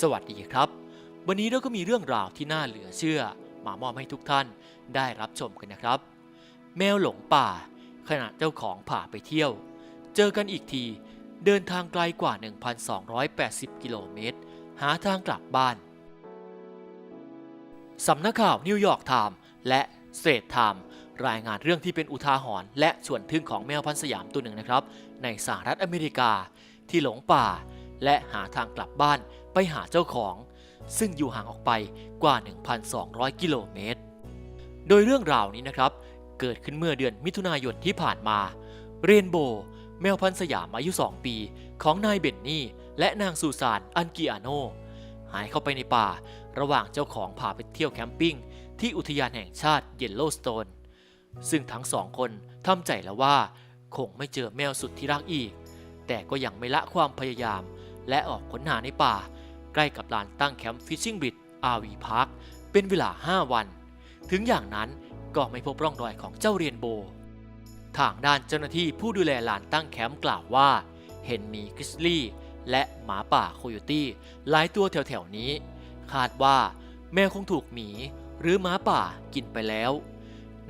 สวัสดีครับ วันนี้เราก็มีเรื่องราวที่น่าเหลือเชื่อ มามอบให้ทุกท่านได้รับชมกันนะครับ แมวหลงป่า ขณะเจ้าของผ่าไปเที่ยว เจอกันอีกทีเดินทางไกลกว่า 1,280 กิโลเมตร หาทางกลับบ้าน สำนักข่าวนิวยอร์กไทม์และสเตรทไทม์รายงานเรื่องที่เป็นอุทาหรณ์และชวนทึ่งของแมวพันสยามตัวหนึ่งนะครับ ในสหรัฐอเมริกาที่หลงป่า และหาทางกลับบ้าน ไปหาเจ้าของ ซึ่งอยู่ห่างออกไปกว่า 1,200 กิโลเมตร โดยเรื่องราวนี้นะครับ เกิดขึ้นเมื่อเดือนมิถุนายนที่ผ่านมา เรนโบว์แมวพันธุ์สยามอายุ 2 ปี ของนายเบนนี่ และนางซูซานอันกิอาโนหายเข้าไปในป่า ระหว่างเจ้าของพาไปเที่ยวแคมปิ้งที่อุทยานแห่งชาติเยลโลสโตน ซึ่งทั้งสองคนทำใจแล้วว่า คงไม่เจอแมวสุดที่รักอีก แต่ก็ยังไม่ละความพยายาม และออกค้นหาในป่า ใกล้กับลานตั้งแคมป์ฟิชชิงบิดอาวีพาร์คเป็นเวลา 5 วัน ถึงอย่างนั้นก็ไม่พบร่องรอยของเจ้าเรียนโบ ทางด้านเจ้าหน้าที่ผู้ดูแลลานตั้งแคมป์กล่าวว่า เห็นมีกริสลี่และหมาป่าโคโยตี้หลายตัวแถวๆนี้ คาดว่าแมวคงถูกหมีหรือหมาป่ากินไปแล้ว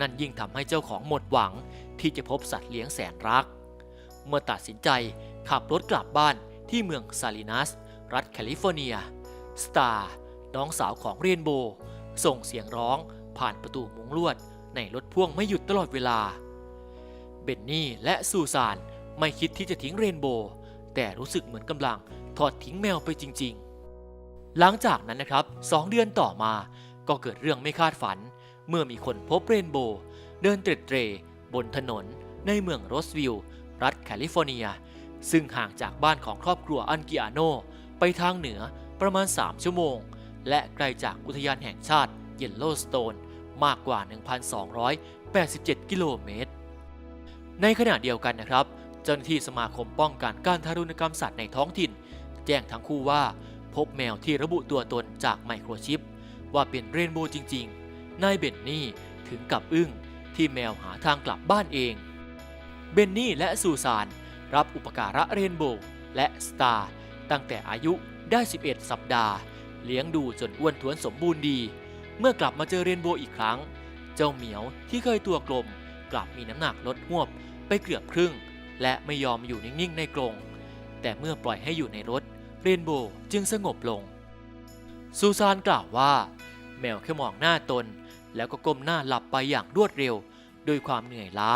นั่นยิ่งทำให้เจ้าของหมดหวังที่จะพบสัตว์เลี้ยงแสนรัก เมื่อตัดสินใจขับรถกลับบ้านที่เมืองซาลินัส รัฐแคลิฟอร์เนีย สตาร์ น้องสาวของเรนโบว์ส่งเสียงร้องผ่านประตูมุงลวดในรถพ่วงไม่หยุดตลอดเวลา เบนนี่และซูซานไม่คิดที่จะทิ้งเรนโบว์แต่รู้สึกเหมือนกำลังทอดทิ้งแมวไปจริง ๆ หลังจากนั้นนะครับสองเดือนต่อมาก็เกิดเรื่องไม่คาดฝัน เมื่อมีคนพบเรนโบว์เดินเตร็ดเตร่บนถนน ในเมืองโรสวิลล์รัฐแคลิฟอร์เนีย ซึ่งห่างจากบ้านของครอบครัวอันกิอาโน ไปทางเหนือประมาณ 3 ชั่วโมง และไกลจากอุทยานแห่งชาติเยลโลสโตนมากกว่า 1,287 กิโลเมตร ในขณะเดียวกันนะครับ เจ้าหน้าที่สมาคมป้องกันการทารุณกรรมสัตว์ในท้องถิ่น แจ้งทั้งคู่ว่า พบแมวที่ระบุตัวตนจากไมโครชิป ว่าเป็นเรนโบว์จริง ๆ นายเบนนี่ถึงกับอึ้งที่แมวหาทางกลับบ้านเอง เบนนี่และซูซานรับอุปการะเรนโบว์และสตาร์ ตั้งแต่อายุได้ 11 สัปดาห์ เลี้ยงดูจนอ้วนท้วนสมบูรณ์ดี เมื่อกลับมาเจอเรนโบว์อีกครั้ง เจ้าเหมียวที่เคยตัวกลม กลับมีน้ำหนักลดหวบไปเกือบครึ่ง และไม่ยอมอยู่นิ่งๆในกรงแต่เมื่อปล่อยให้อยู่ในรถ เรนโบว์จึงสงบลง ซูซานกล่าวว่า แมวแค่มองหน้าตน แล้วก็ก้มหน้าหลับไปอย่างรวดเร็วโดยความเหนื่อยล้า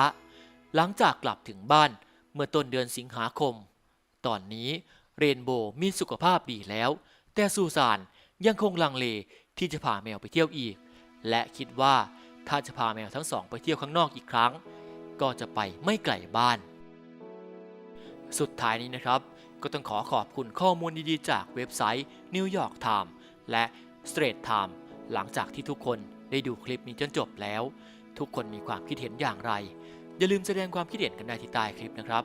หลังจากกลับถึงบ้านเมื่อต้นเดือนสิงหาคม ตอนนี้ เรนโบว์มีสุขภาพดีแล้ว แต่ซูซานยังคงลังเลที่จะพาแมวไปเที่ยวอีก และคิดว่าถ้าจะพาแมวทั้งสองไปเที่ยวข้างนอกอีกครั้ง ก็จะไปไม่ไกลบ้าน สุดท้ายนี้นะครับ ก็ต้องขอขอบคุณข้อมูลดีๆ จากเว็บไซต์ New York Times และ Straits Times หลังจากที่ทุกคนได้ดูคลิปนี้จนจบแล้ว ทุกคนมีความคิดเห็นอย่างไร อย่าลืมแสดงความคิดเห็นกันได้ที่ใต้คลิปนะครับ